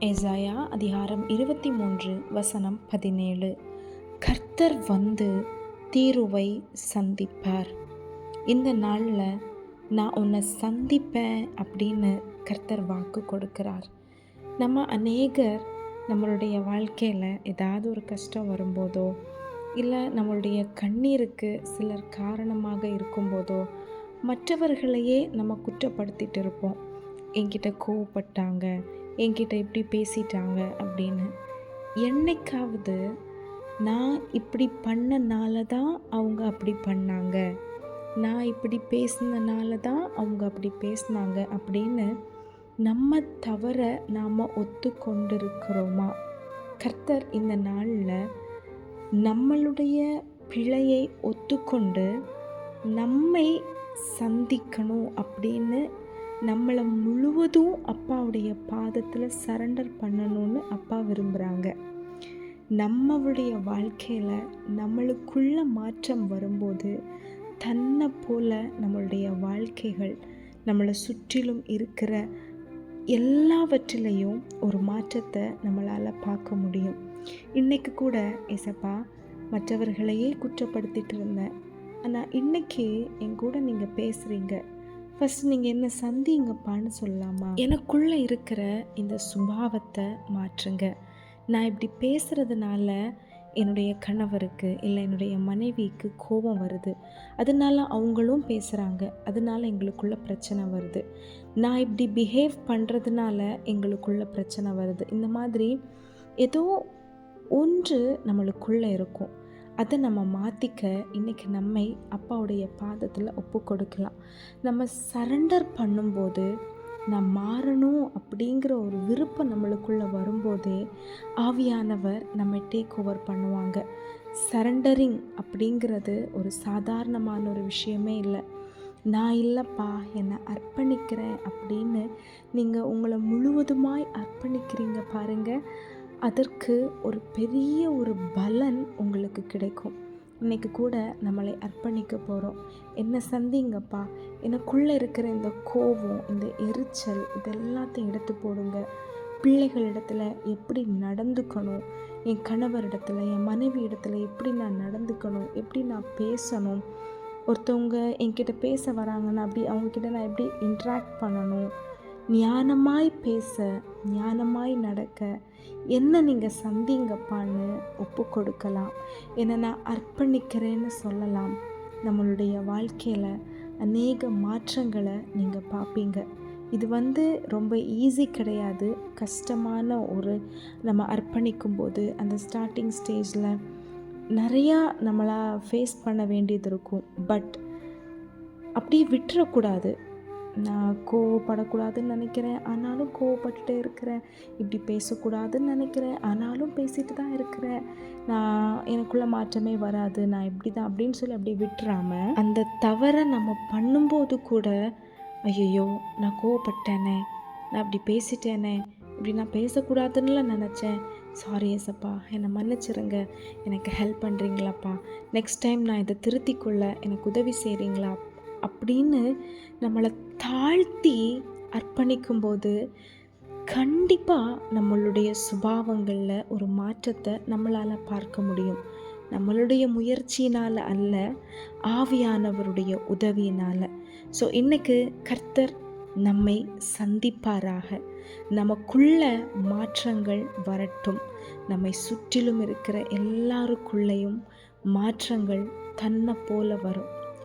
ஏசாயா அதிகாரம் இருபத்தி மூன்று வசனம் பதினேழு. கர்த்தர் வந்து தீருவை சந்திப்பார். இந்த நாளில் நான் உன்னை சந்திப்பேன் அப்படின்னு கர்த்தர் வாக்கு கொடுக்கிறார். நம்ம அநேகர் நம்மளுடைய வாழ்க்கையில் ஏதாவது ஒரு கஷ்டம் வரும்போதோ இல்லை நம்மளுடைய கண்ணீருக்கு சிலர் காரணமாக இருக்கும்போதோ மற்றவர்களையே நம்ம குற்றப்படுத்திட்டு இருப்போம். என்கிட்ட கோவப்பட்டாங்க என்கிட்ட இப்படி பேசிட்டாங்க அப்படின்னு. என்னைக்காவது நான் இப்படி பண்ணனால தான் அவங்க அப்படி பண்ணாங்க. நான் இப்படி பேசினனால தான் அவங்க அப்படி பேசினாங்க அப்படின்னு நம்ம தவற நாம் ஒத்துக்கொண்டிருக்கிறோமா? கர்த்தர் இந்த நாளில் நம்மளுடைய பிழையை ஒத்துக்கொண்டு நம்மை சந்திக்கணும் அப்படின்னு நம்மளை முழுவதும் அப்பாவுடைய பாதத்தில் சரண்டர் பண்ணணும்னு அப்பா விரும்புகிறாங்க நம்மளுடைய வாழ்க்கையில் நம்மளுக்குள்ள மாற்றம் வரும்போது தன்னை போல நம்மளுடைய வாழ்க்கைகள் நம்மளை சுற்றிலும் இருக்கிற எல்லாவற்றிலையும் ஒரு மாற்றத்தை நம்மளால் பார்க்க முடியும். இன்றைக்கு கூட எசப்பா மற்றவர்களையே குற்றப்படுத்திட்டு இருந்தேன். ஆனால் இன்றைக்கி என் கூட நீங்கள் பேசுகிறீங்க ஃபஸ்ட் நீங்கள் என்ன சந்திங்கப்பான்னு சொல்லலாமா? எனக்குள்ளே இருக்கிற இந்த சுபாவத்தை மாற்றுங்க. நான் இப்படி பேசுகிறதுனால என்னுடைய கணவருக்கு இல்லை என்னுடைய மனைவிக்கு கோபம் வருது. அதனால அவங்களும் பேசுகிறாங்க அதனால எங்களுக்குள்ள பிரச்சனை வருது. நான் இப்படி பிஹேவ் பண்ணுறதுனால எங்களுக்குள்ள பிரச்சனை வருது. இந்த மாதிரி ஏதோ ஒன்று நம்மளுக்குள்ளே இருக்கும். அதை நம்ம மாற்றிக்க இன்றைக்கி நம்மை அப்பாவுடைய பாதத்தில் ஒப்பு கொடுக்கலாம். நம்ம சரண்டர் பண்ணும்போது நான் மாறணும் அப்படிங்கிற ஒரு விருப்பம் நம்மளுக்குள்ளே வரும்போதே ஆவியானவர் நம்ம டேக் ஓவர் பண்ணுவாங்க. சரண்டரிங் அப்படிங்கிறது ஒரு சாதாரணமான ஒரு விஷயமே இல்லை. நான் இல்லைப்பா என்னை அர்ப்பணிக்கிறேன் அப்படின்னு நீங்கள் உங்களை முழுவதுமாய் அர்ப்பணிக்கிறீங்க பாருங்கள் அதற்கு ஒரு பெரிய ஒரு பலன் உங்களுக்கு கிடைக்கும். இன்றைக்கி கூட நம்மளை அர்ப்பணிக்க போகிறோம் என்ன சந்திங்கப்பா? எனக்குள்ளே இருக்கிற இந்த கோபம் இந்த எரிச்சல் இதெல்லாத்தையும் எடுத்து போடுங்க. பிள்ளைகளிடத்துல எப்படி நடந்துக்கணும்? என் கணவரிடத்துல என் மனைவி இடத்துல எப்படி நான் நடந்துக்கணும்? எப்படி நான் பேசணும்? ஒருத்தவங்க என்கிட்ட பேச வராங்கன்னா அப்படி அவங்கக்கிட்ட நான் எப்படி இன்ட்ராக்ட் பண்ணணும்? ஞானமாய் பேச ஞானமாய் நடக்க என்ன நீங்கள் சந்திங்கப்பான்னு ஒப்பு கொடுக்கலாம். என்னை நான் அர்ப்பணிக்கிறேன்னு சொல்லலாம். நம்மளுடைய வாழ்க்கையில் அநேக மாற்றங்களை நீங்கள் பார்ப்பீங்க. இது வந்து ரொம்ப ஈஸி கிடையாது. கஷ்டமான ஒரு நம்ம அர்ப்பணிக்கும் போது அந்த ஸ்டார்டிங் ஸ்டேஜில் நிறையா நம்மளாக ஃபேஸ் பண்ண வேண்டியது இருக்கும். பட் அப்படியே விட்டுறக்கூடாது. நான் கோவப்படக்கூடாதுன்னு நினைக்கிறேன். ஆனாலும் கோவப்பட்டுட்டே இருக்கிறேன். இப்படி பேசக்கூடாதுன்னு நினைக்கிறேன். ஆனாலும் பேசிட்டு தான் இருக்கிறேன். நான் எனக்குள்ளே மாற்றமே வராது. நான் இப்படி தான் அப்படின்னு சொல்லி அப்படி விட்டுறாமல் அந்த தவறை நம்ம பண்ணும்போது கூட ஐயோ நான் கோவப்பட்டேனே. நான் அப்படி பேசிட்டேனே. இப்படி நான் பேசக்கூடாதுன்னு நினச்சேன். சாரி ஏசப்பா என்னை மன்னிச்சிருங்க. எனக்கு ஹெல்ப் பண்ணுறீங்களாப்பா நெக்ஸ்ட் டைம் நான் இதை திருத்திக்கொள்ள எனக்கு உதவி செய்கிறீங்களா அப்படின்னு நம்மளை தாழ்த்தி அர்ப்பணிக்கும்போது கண்டிப்பாக நம்மளுடைய சுபாவங்களில் ஒரு மாற்றத்தை நம்மளால் பார்க்க முடியும். நம்மளுடைய முயற்சியினால் அல்ல ஆவியானவருடைய உதவியினால். ஸோ இன்றைக்கு கர்த்தர் நம்மை சந்திப்பாராக. நமக்குள்ள மாற்றங்கள் வரட்டும். நம்மை சுற்றிலும் இருக்கிற எல்லாருக்குள்ளேயும் மாற்றங்கள் தன்னை போல வரும்.